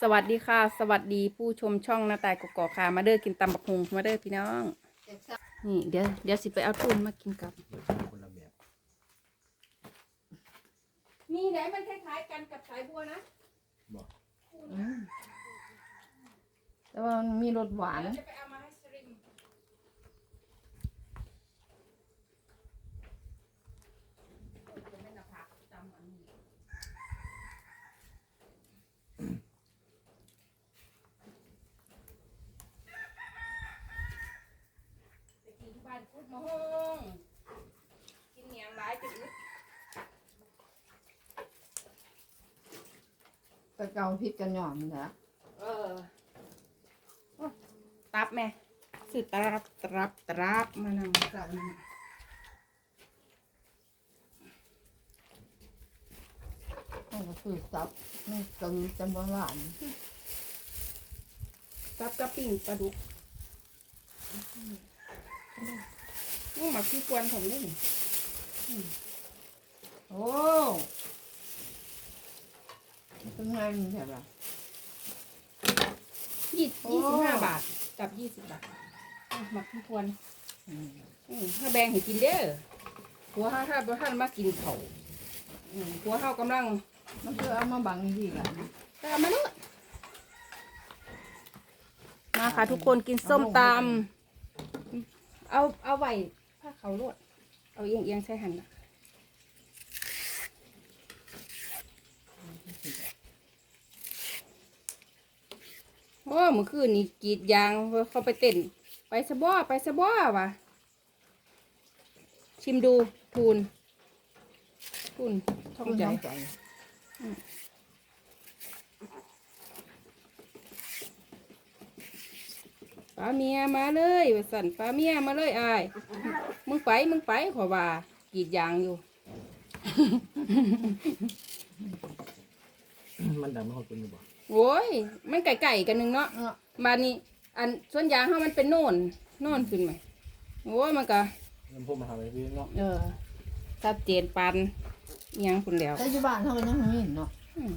สวัสดีค่ะ สวัสดีผู้ชมช่องหน้าตายกกอกค่ะ มาเด้อกินตำบักฮงมาเด้อพี่น้องนี่เดี๋ยวเดี๋ยวสิไปเอาทุนมากินกับคนละแบบนี่ไหนมันคล้ายๆกันกับสายบัวนะบอกแต่ว่ามันมีรสหวานเดี๋ยวจะไปเอามาให้สริมจะไม่น่าพักตำอันนี้ไปกินที่บ้านพุดมะฮงกินเหนียงร้ายจะอึด ไปเกาพริกกันหย่อมนะเออโอ้ตับแม่สื่อตรับตรับตรับมานำกับมันต้องก็คือซับไม่ตึงจำหวานตับกระปิ่งปลาดุกนี่หมักที่กวนผมด้วยนี่โอ้ เป็นไงมันใช่ปะยี่โอ้ยี่สิบห้าบาทกับยี่สิบบาทอะหมักที่กวนอืมอืมถ้าแบ่งให้กินเด้อหัวห้าถ้าบ่ท่านมากินเขาวอืมหัวเฮากำลัง มันคือเอามาบังอีกทีกันตามมาเนอะมาค่ะทุกคนกินส้มตำเอาเอาไว้ผ้าเขาวลวด เอาเอียงเอียงๆใส่หันนะ โอ้เมื่อคืนนี่กรีดยางเขาไปเต้น ไปสะบ้อไปสะบ้อวะชิมดูทูนทูนท่องคุณใจน้องใจป้าเมียมาเลยว่าสั่นป้าเมียมาเลยอายมึงไปมึงไปขอว่ากรีดยางอยู่ มันดังไม่ค่อยเป็นอยู่บ่ โอ้ยมันไก่ไก่กันหนึ่งเนาะเนาะบานนี้ อันส่วนยางเขามันเป็นโน่นโน่นขึ้นไหมโอ้ยมันก็ น้ำพุมาทำอะไรพี่เนาะเออชัดเจนปันอิหยังคุณแล้วแต่ที่บ้านเขาก็ยังมีเนาะอืม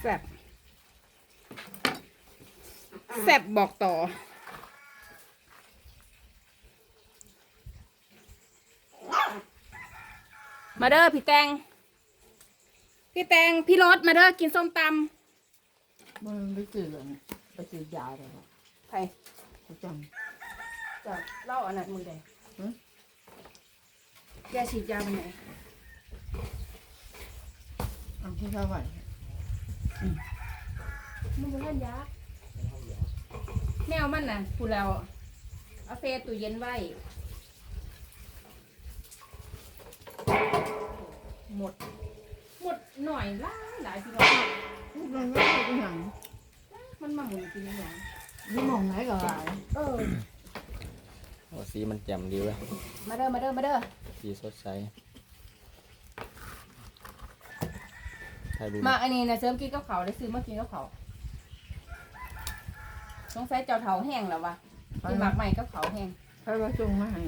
แซ่บแซ่บบอกต่อ มาเด้อพี่แตง พี่แตง พี่รถมาเด้อกินส้มตมันไปซื้อเลยไปซื้อยาเลยำไผ่เขาจังจะเล่าอันนั้นมึงได้หือแกฉีดยาไปไหนเอันที่เท่าไหร่มึงเป็นท่านยาแมวมันน่ะพูดแล้วเอาเฟตู้เย็นไว้ หมด หมดหน่อยหล่ายหลายพี่น้องมันไม่ใช่เป็นอย่างมันมาหมุนกินอย่างนี่มองไหนก็หลายเออ โอ้สีมันแจ่มดีเว้ยมาเด้อ มาเด้อ มาเด้อ สีสดใสใครดูมาอันนี้นะเสริมกินกับเขาวได้ซื้อมากินกับเขาวสงสัยเจ้าเถาแห้งแล้ววะกินหมากใหม่กับเขาวแห้ง ใครว่าจงมาให้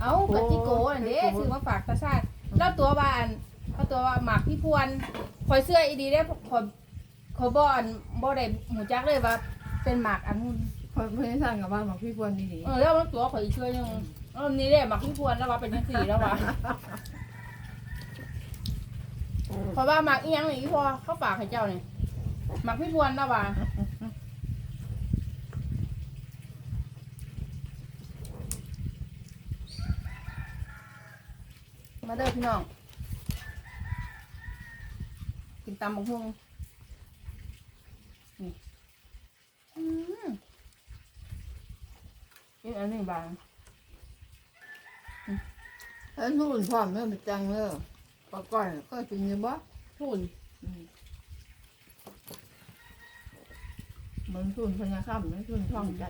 เอาปฏิโกอันเด้ซื้อมาฝากตาชาติ แล้วตัวว่าอันเขาตัวว่าหมากพี่พวนคอยเสื้ออีดีได้คอยคอยบอนบ่ได้หมูจักเลยว่า เป็นหมากอันนู้นคอยเพื่อนสั่งกับบ้านบอกพี่ควรดีเออแล้วมันตัวคอยช่วยยังเออนี่เด้หมากพี่พวนแล้วว่าเป็นยังสี่แล้วว่าเพราะว่าหมากอีหยังนี่พอเขาฝากให้เจ้าเนี่ยหมากพี่พวนแล้วว่า มาเด้อพี่น้อง กินตำบักหุ่งนี่อืมกินอันนี้บางๆแล้วนู่นพร้อมเมื่อไปจังเมื่อปลาก้อยก็กินอยังบ่ทุนมันทุนพญาค่ำมันทุนท่องใจ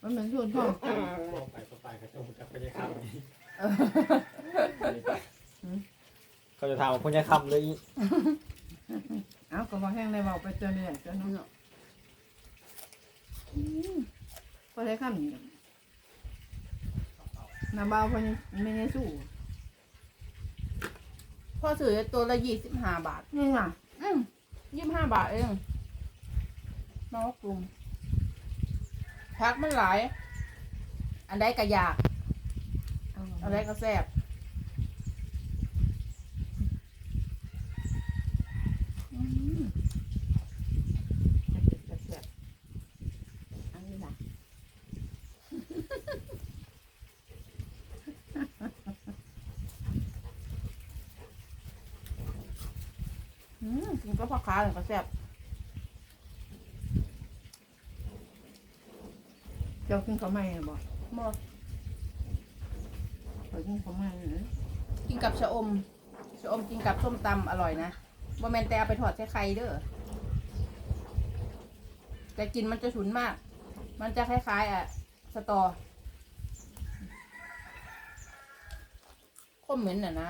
มันเหมือนทุนท่องใจไปไปกระจงกับพญาคำ เขาจะทำพญาคำเลยเอาก็มาแห้งในเบาไปเจอเรื่อยจนเนาะ พอได้ค่ำนี่น้ำเบาพอยังไม่ได้สู้พ่อซื้อตัวละยี่สิบห้าบาท นี่ไงอืมยี่สิบห้าบาทเองนอกกลุ่มพักมันหลาย อันใดก็อยาก เอาอันใดก็แซ่บอืม แซ่บอันนี้นะ อืมกินก็พ่อค้าเลยก็แซ่บเจ้ากินข้าวไหม้บ่หมดขอยกินข้าวไหม้เลยกินกับชะอมชะอมกินกับส้มตำอร่อยนะบ่แมนแต่เอาไปทอดใส่ไข่เด้อแต่กลินมันจะฉุนมาก มันจะคล้ายๆอะสตอข้มเหม็นน่ะนะ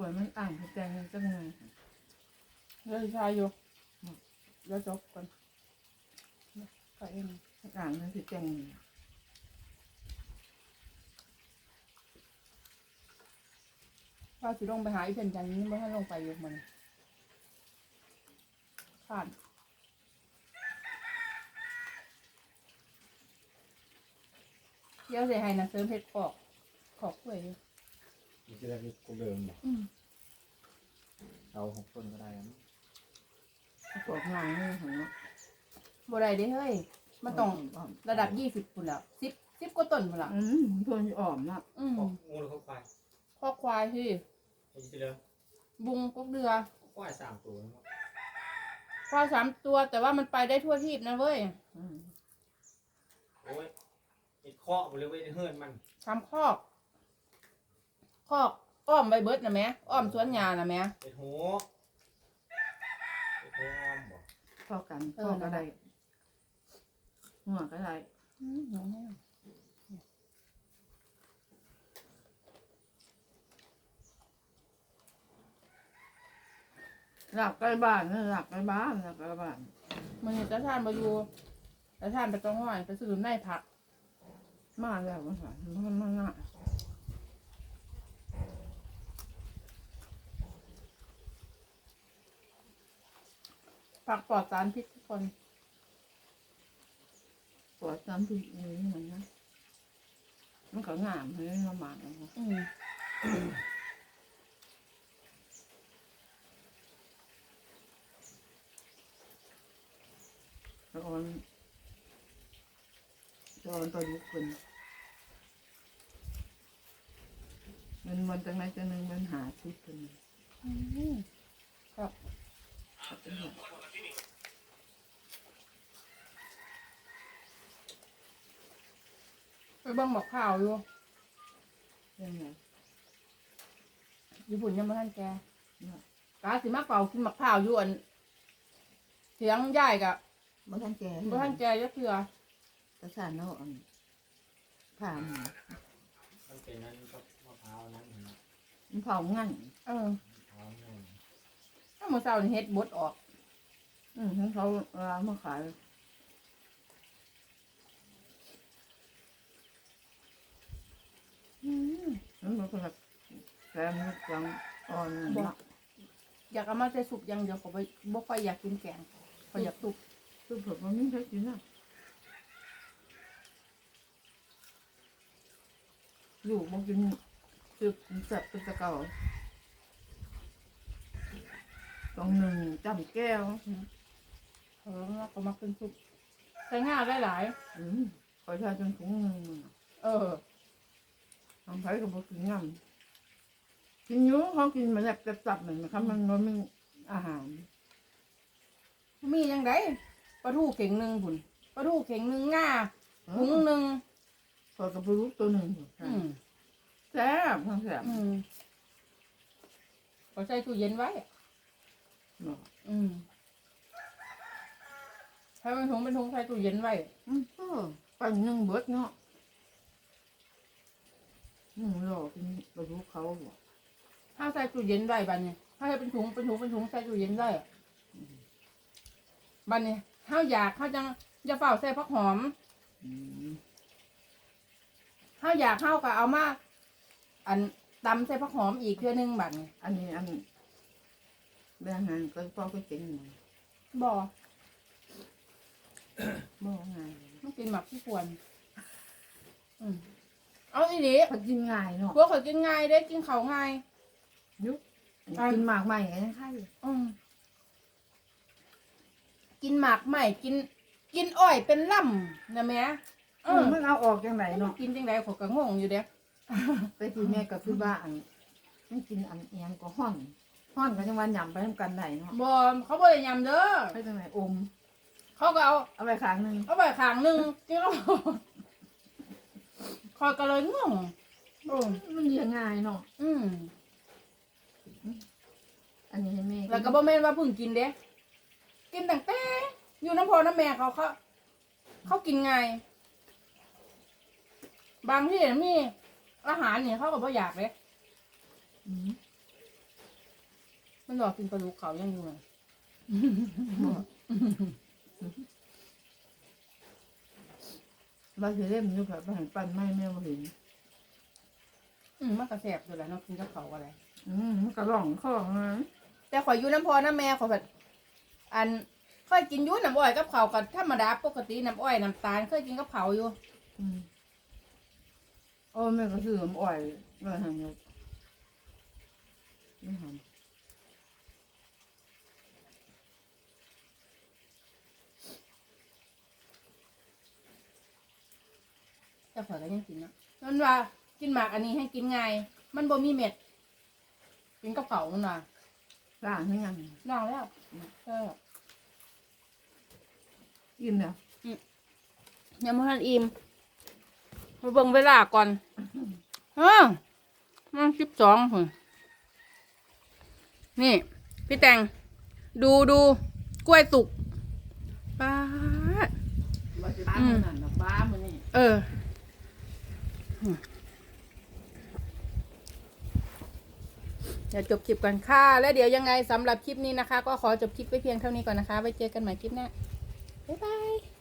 กวยมันอ่างให้แจงจังไงเดี๋ยวสิชายอยู่เดี๋ยวจบก่อนไปเองอ่างให้แจงว่าสิลงไปหาอีเพิ่นจันนี้ไม่ให้ลงไปอยู่มันผ่านเดี๋ยวเสียให้นะเสริมเพชรขอกขอกกล้วยอยู่ มันจะได้มีกูเดิมบ่อืมเอาหกต้นก็ได้นะเอากล้วยงานนี่ของเนาะบ่ได้เด้เฮ้ยมันต้องระดับยี่สิบปุ่นแล้วสิบสิบกว่าต้นปุ่นละอืมเพิ่นสิอ่อมนะอืมงูหรือเขาควายข้อควายที่ไอ้ที่เดิมบุงกุกเดือควายสามตัวนะควายสามตัวแต่ว่ามันไปได้ทั่วทีบนะเว้ยอืมโอ้ยไอ้เคาะบริเวณเฮือนมันทำคอก คอกอ้อมใบเบิดนะแม่อ้อมสวนยานะแม่ไอ้โหไอ้โหอ้อมบ่เข้ากันเออเข้าก็ได้หัวก็ได้อืมหนูแม่หลับใกล้บ้านนะหลับใกล้บ้านหลับใกล้บ้านมันเห็นตาท่านมาอยู่ตาท่านไปต้องห้อยไปซื้อในผัก มาแล้วมันค่ะมันมัน ผักปลอดสารพิษทุกคนปวดซ้ำทีนี้เหมือนนะมันก็งามเลยมาหมาเอาอืมแล้วก็มันตอนตัวลุกขึ้นมันมันจังไรจังหนึ่งมันหาชุดขึ้นอืมครับก็เป็นแบบ ไป เบิ่งบอกข่าวอยู่ยังไงญี่ปุ่นยังไม่ทันแกเนี่ยกาสิมาเป่ากินมะพร้าวอยู่อันเสียงย่ายกะมันทันแก่บ่ทันแกจะเถื่อตะสานเนาะอันผ่านมันเป็นนั้นก็มะพร้าวนั้นเห็นไหมมันเผางั้นเออมะพร้าวนั่นถ้ามื้อเช้านี่เฮ็ดบดออก อืมของเขาเอามาขาย อืมมันมันก็แบบแซมลูกกลางอ่อนเนาะอยากเอามาใส่สุกอย่างเดียวเขาไปบ่ค่อยอยากกินแกงเขาอยากสุกคือผมมันไม่ใช่กินอะอยู่มากินคือแซ่บเป็นตะเกาตรงหนึ่งจำแก้วเออแล้วก็มากินสุกใส่ง่าได้หลายอืมคอยทานจนถุงหนึ่งเออ ทำไผ่กับพวกกินงำกินอยุ่เขากินมาแบบจับๆเหมือนนะครับมันมันมีอาหาร มียังไงปลาทูเข่งหนึ่งพุ่นปลาทูเข่งหนึ่งง่าถุงหนึ่งพอกระปุกตัวหนึ่งอืมแซ่บทั้งแซ่บอืมเขาใส่ตู้เย็นไว้เนาะอืมถ้าเป็นถุงเป็นถุงใส่ตู้เย็นไว้ อืมเออปั่นยังเบิดเนาะห นึ่งหลอกกินกระปุกเขาบ่ถ้าใส่ตู้เย็นไว้บัดนี้ถ้าให้เป็นถุงเป็นถุงเป็นถุงใส่ตู้เย็นได้อะบัดนี้ข้าวอยากข้าวจังจะเฝ้าใส่ผักหอมอืมข้าวอยากข้าวก็เอามาอันตำใส่ผักหอมอีกเทื่อนึงบัดนี้อันนี้อันเรื่องงานก็พ่อก็เจ๋งหน่อยบ่บ่ง่ายต้องกินหมักที่ควร อืม เอาอีหลีพอกินง่ายเนาะพวกเขากินง่ายได้กินเขาวง่าย ยุกกินหมากใหม่ไงใช่อืมกินหมากใหม่กิน กินอ้อยเป็นล่ำนะแม่เออมันเอาออกจังไหนเนาะกินจังไดเขาก็งงอยู่เด้ไปกินแม่ก็คือว่าอันมันกินอันเอียงก็ห้อนห้อนก็จังวันหยำไปทำกันได้เนาะบ่เขาบ่ได้ยำเด้อไปจังไหนอมเขาก็เอาเอาไปข้างหนึงเอาไปขางหนึงกินแล้ว คอยก็เลยงงโอ้มันเลี้ยงง่ายเนาะอืมอันนี้ให้แม่แล้วก็บ่แม่นว่าเพิ่งกินเด้กินตั้งแต่อยู่น้ำพอน้ำแม่เขาเขาเขากินไงายบางที่มีอาหารเนี่ยเขาก็บ่อยากเลยอืมมันบอกกินปลาดุกเขายังอยู่เลย เราจะเล่มอยู่แบบหันปั้นไม้แม่บ่เห็น อืมมันก็แสบอยู่แหล้วเนาะกินกับเขาอะไรอืมมันก็ร่องข้องนะแต่ข่อยอยู่น้ำพอน้ำแม่ข่อยแบบอันค่อยกินอยุ่น้ำอ้อยกับเขาวกับธรรมดาปกติน้ำอ้อยน้ำตาลเคยกินกับเขาวอยู่ อืมโอ้แม่ก็ซื้อน้ำอ้อยมาหันเลยไม่หัน แต่ข่อยก็ยังกินเนาะนั่นว่ากินหมากอันนี้ให้กินง่ายมันบ่มีเม็ด กินกับเขาวมันว่าล้างให้ยังลองแล้วเออกินเนี่ยยังไม่ทันอิ่มมาเบิ่งเวลาก่อนเออมันสิบสองพุ่นนี่ พี่แตงดูดูกล้วยสุกป้าด ว่าจะป้าอืมมันนั่นนะป้ามันนี่ เออ เดี๋ยวจบคลิปกันค่ะ แล้วเดี๋ยวยังไงสำหรับคลิปนี้นะคะ ก็ขอจบคลิปไว้เพียงเท่านี้ก่อนนะคะ ไว้เจอกันใหม่คลิปหน้า บ๊ายบาย